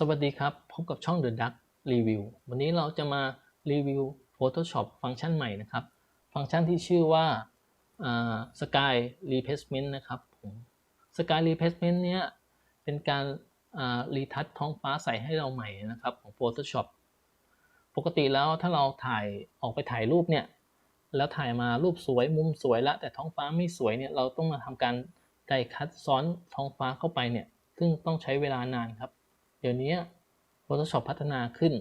สวัสดีครับ พบกับช่อง The Duck Review วันนี้เราจะมารีวิว Photoshop ฟังก์ชันใหม่นะครับ ฟังก์ชันที่ชื่อว่าอ่า Sky Replacement นะครับผม Sky Replacement เนี้ยเป็นการรีทัชท้องฟ้าใส่ให้เราใหม่นะครับของ Photoshop ปกติแล้วถ้าเราถ่ายออกไปถ่ายรูปเนี่ย แล้วถ่ายมารูปสวยมุมสวยล้วแต่ท้องฟ้าไม่สวยเนี่ยเราต้องมาทำการไดคัดซ้อนท้องฟ้าเข้าไปเนี่ยซึ่งต้องใช้เวลานานครับ ดี๋ยวนี้ Photoshop พัฒนาขึ้น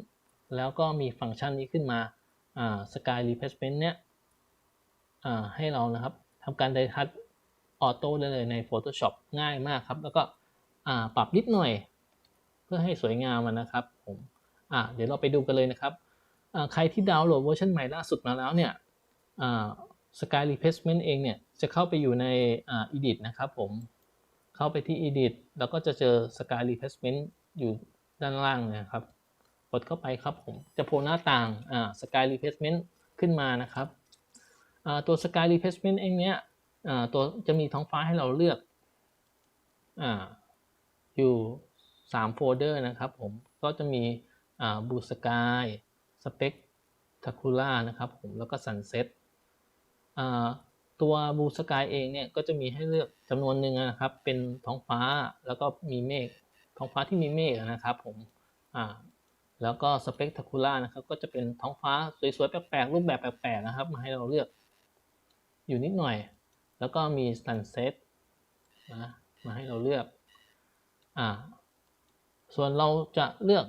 แล้วก็มีฟังก์ชันนี้ขึ้นมาอ่า Sky Replacement เนี่ยอ่าให้เรานะครับทำการไดคัดออโต้ได้เลยใน Photoshop ง่ายมากครับ แล้วก็อ่าปรับนิดหน่อย เพื่อให้สวยงามนะครับผมอ่าเดี๋ยวเราไปดูกันเลยนะครับอ่าใครที่ดาวน์โหลดเวอร์ชันใหม่ล่าสุดมาแล้วเนี่ยอ่า Sky Replacement เองเนี่ยจะเข้าไปอยู่ในอ่า Edit นะครับผม เข้าไปที่ Edit แล้วก็จะเจอ Sky Replacement อยู่ด้านล่างนะครับ กดเข้าไปครับผม จะโผล่หน้าต่างอ่า Sky Replacement ขึ้นมานะครับอ่าตัว Sky Replacement เองเนี้ยอ่าตัวจะมีท้องฟ้าให้เราเลือกอ่าอยู่3โฟลเดอร์นะครับผม ก็จะมีอ่า Blue Sky Spectacular นะครับผม แล้วก็ Sunset อ่าตัว Blue Sky เองเนี่ยก็จะมีให้เลือกจำนวนหนึ่งนะครับ เป็นท้องฟ้าแล้วก็มีเมฆ ท้องฟ้าที่มีเมฆนะครับผมอ่าแล้วก็สเปก t าคูล่านะครับก็จะเป็นท้องฟ้าสวยๆแปลกๆรูปแบบแปลกๆนะครับมาให้เราเลือกอยู่นิดหน่อย แล้วก็มี sunset นะมาให้เราเลือกอ่าส่วนเราจะเลือก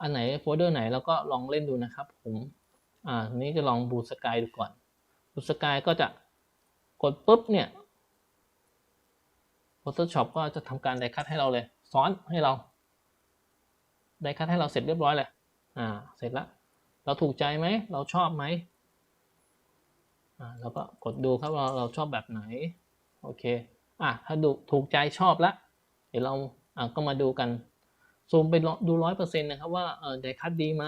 อันไหนโฟลเดอร์ไหนเราก็ลองเล่นดูนะครับผมอ่าทีนี้จะลองบูสกายดูก่อนบูสกายก็จะกดปุ๊บเนี่ย Photoshop ก็จะทำการไดคัดให้เราเลย ซ้อนให้เราไดคัดให้เราเสร็จเรียบร้อยเลยอ่าเสร็จแล้วเราถูกใจไหมเราชอบไหมอ่าแล้วก็กดดูครับเราเราชอบแบบไหนโอเคอะถ้าดูถูกใจชอบแล้วเดี๋ยวเราอ่าก็มาดูกันซูมไปดูร้อยเปอร์เซ็นต์นะครับว่าเออไดคัดดีไหม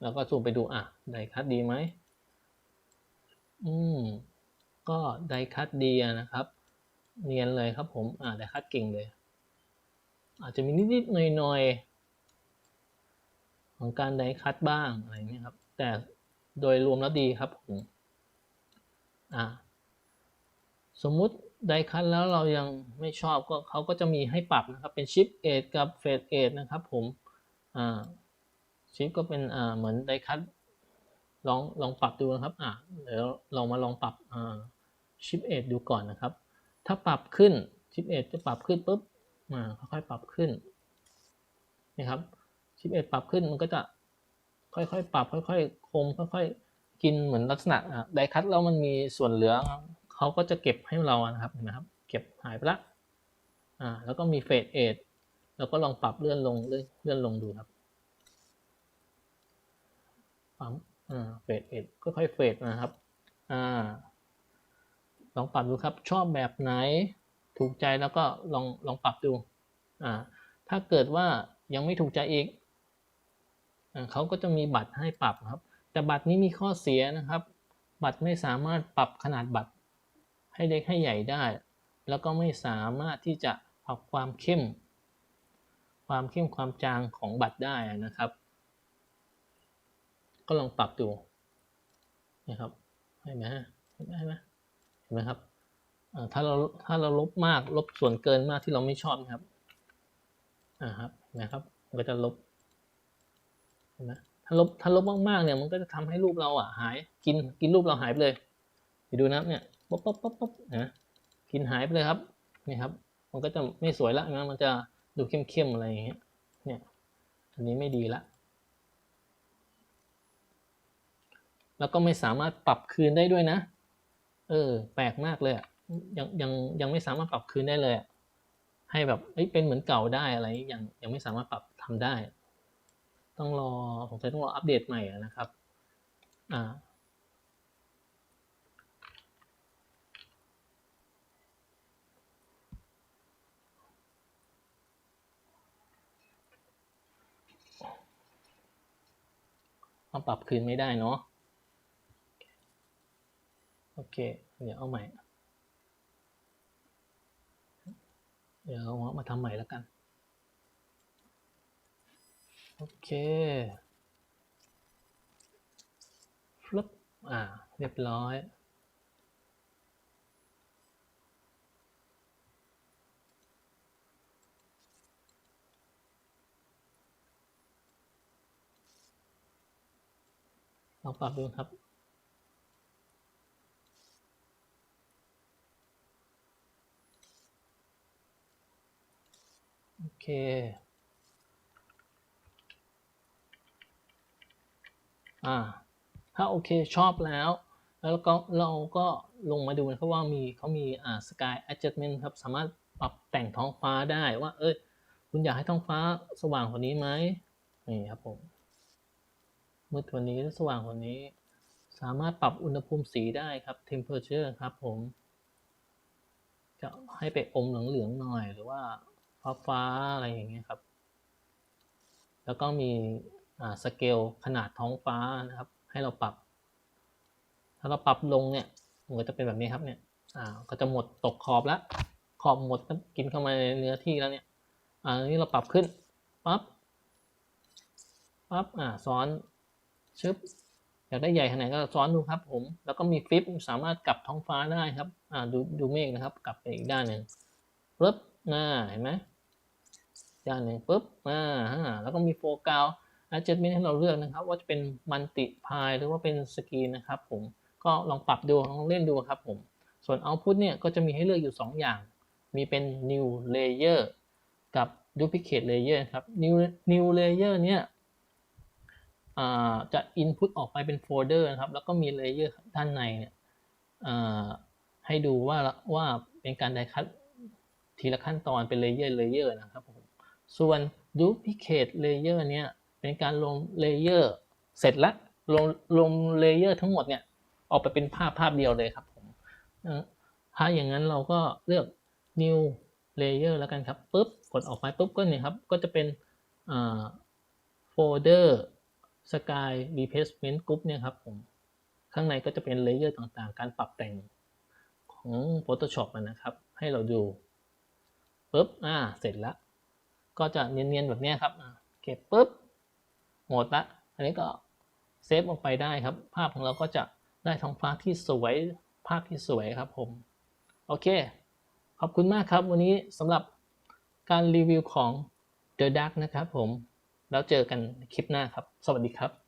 แล้วก็ซูมไปดูอะไดคัดดีไหมอืมก็ไดคัดดีนะครับ เนียนเลยครับผม อ่าไดคัดเก่งเลย อาจจะมีนิดๆหน่อยๆ ของการไดคัดบ้างอะไรเงี้ยครับ แต่โดยรวมแล้วดีครับผมอ่าสมมุติไดคัดแล้วเรายังไม่ชอบก็เขาก็จะมีให้ปรับนะครับ เป็นชิปเอทกับเฟดเอทนะครับผมอ่าชิปก็เป็นอ่าเหมือนไดคัดลองลองปรับดูนะครับอ่าเดี๋ยวเรามาลองปรับอ่าชิปเอทดูก่อนนะครับ ถ้าปรับขึ้นชิปเอทจะปรับขึ้นปุ๊บอ่าค่อยๆปรับขึ้นนี่ครับชิปเอทปรับขึ้นมันก็จะค่อยๆปรับ ค่อยๆคมค่อยๆกินเหมือนลักษณะอะไดคัตแล้วมันมีส่วนเหลือเขาก็จะเก็บให้เรานะครับเห็นไหมครับ เก็บหายไปละอ่าแล้วก็มีเฟดเอทแล้วก็ลองปรับเลื่อนลงเลื่อนเลื่อนลงดูครับปั๊มอ่าเฟดเอทค่อยๆเฟดนะครับอ่า ลองปรับดูครับ ชอบแบบไหนถูกใจแล้วก็ลองลองปรับดูอ่าถ้าเกิดว่ายังไม่ถูกใจอีกอ่าเขาก็จะมีบัตรให้ปรับครับ แต่บัตรนี้มีข้อเสียนะครับ บัตรไม่สามารถปรับขนาดบัตร ให้เล็กให้ใหญ่ได้ แล้วก็ไม่สามารถที่จะปรับความเข้ม ความเข้มความจางของบัตรได้นะครับ ก็ลองปรับดูนะครับเห็นไหมเห็นไหม เห็นไหมครับถ้าเราถ้าเราลบมากลบส่วนเกินมากที่เราไม่ชอบนะครับอ่าครับนะครับมันก็จะลบเห็นไหมถ้าลบถ้าลบมากๆเนี่ยมันก็จะทำให้รูปเราอะหายกินกินรูปเราหายไปเลยไปดูนะเนี่ยป๊บป๊บป๊บป๊บนะกินหายไปเลยครับนี่ครับ มันก็จะไม่สวยละนะมันจะดูเข้มๆอะไรอย่างเงี้ยเนี่ยอันนี้ไม่ดีละแล้วก็ไม่สามารถปรับคืนได้ด้วยนะ เออ แปลกมากเลยยังยังยังไม่สามารถปรับคืนได้เลยให้แบบเอ้ยเป็นเหมือนเก่าได้อะไรยังยังไม่สามารถปรับทำได้ ต้องรอผมจะต้องรออัปเดตใหม่นะครับอ่าปรับคืนไม่ได้เนาะ โอเค เดี๋ยวเอาใหม่ เดี๋ยวเอามาทำใหม่แล้วกัน โอเคฟลุปอ่า เรียบร้อยลองปรับดูครับ โอเค อ่า ถ้าโอเคชอบแล้ว แล้วก็เราก็ลงมาดูนะครับว่ามีเขามีอ่า sky adjustment ครับ สามารถปรับแต่งท้องฟ้าได้ว่า เอ้ย คุณอยากให้ท้องฟ้าสว่างกว่านี้ไหมนี่ครับผม มืดกว่านี้หรือสว่างกว่านี้ สามารถปรับอุณหภูมิสีได้ครับ temperature ครับผม จะให้ไปอมเหลืองๆหน่อยหรือว่า ฟ้าฟ้าอะไรอย่างเงี้ยครับ แล้วก็มีอ่าสเกลขนาดท้องฟ้านะครับ ให้เราปรับ ถ้าเราปรับลงเนี่ยมันก็จะเป็นแบบนี้ครับเนี่ยอ่าก็จะหมดตกขอบแล้ว ขอบหมดกินเข้ามาในเนื้อที่แล้วเนี่ยอ่าอันนี้เราปรับขึ้นปั๊บปั๊บอ่าซ้อนชึบอยากได้ใหญ่ขนาดก็ซ้อนดูครับผม แล้วก็มีฟลิปสามารถกลับท้องฟ้าได้ครับอ่าดูดูเมฆนะครับ กลับไปอีกด้านหนึ่งปึ๊บอ่าเห็นไหม ด้านหนึ่งปึ๊บอ่าแล้วก็มีโฟกัส adjustment ให้เราเลือกนะครับ ว่าจะเป็นมัลติพายหรือว่าเป็นสกรีนนะครับผมก็ลองปรับดูลองเล่นดูครับผมส่วน output เนี่ยก็จะมีให้เลือกอยู่ 2 อย่าง มีเป็น new layer กับ duplicate layer ครับ new new layer เนี่ยจะ input ออกไปเป็นโฟลเดอร์นะครับ แล้วก็มี layer ด้านในเนี่ยให้ดูว่าว่าเป็นการไดคัตทีละขั้นตอนเป็น layer layer นะครับผม ส่วน duplicate layer เนี่ยเป็นการลง layer เสร็จแล้วลงลง layer ทั้งหมดเนี่ยออกไปเป็นภาพภาพเดียวเลยครับผมถ้าอย่างนั้นเราก็เลือก new layer แล้วกันครับปุ๊บกดออกไปปุ๊บก็เนี่ยครับก็จะเป็นอ่า folder sky replacement group เนี่ยครับผมข้างในก็จะเป็นเลเยอร์ต่างๆ การปรับแต่งของ Photoshop นะครับ ให้เราดูปุ๊บอ่าเสร็จแล้ว ก็จะเนียนๆแบบนี้ครับเก็บปุ๊บหมดละอันนี้ก็เซฟออกไปได้ครับ ภาพของเราก็จะได้ท้องฟ้าที่สวยภาพที่สวยครับผม โอเค ขอบคุณมากครับ วันนี้สำหรับการรีวิวของ The Dark นะครับผม แล้วเจอกันคลิปหน้าครับ สวัสดีครับ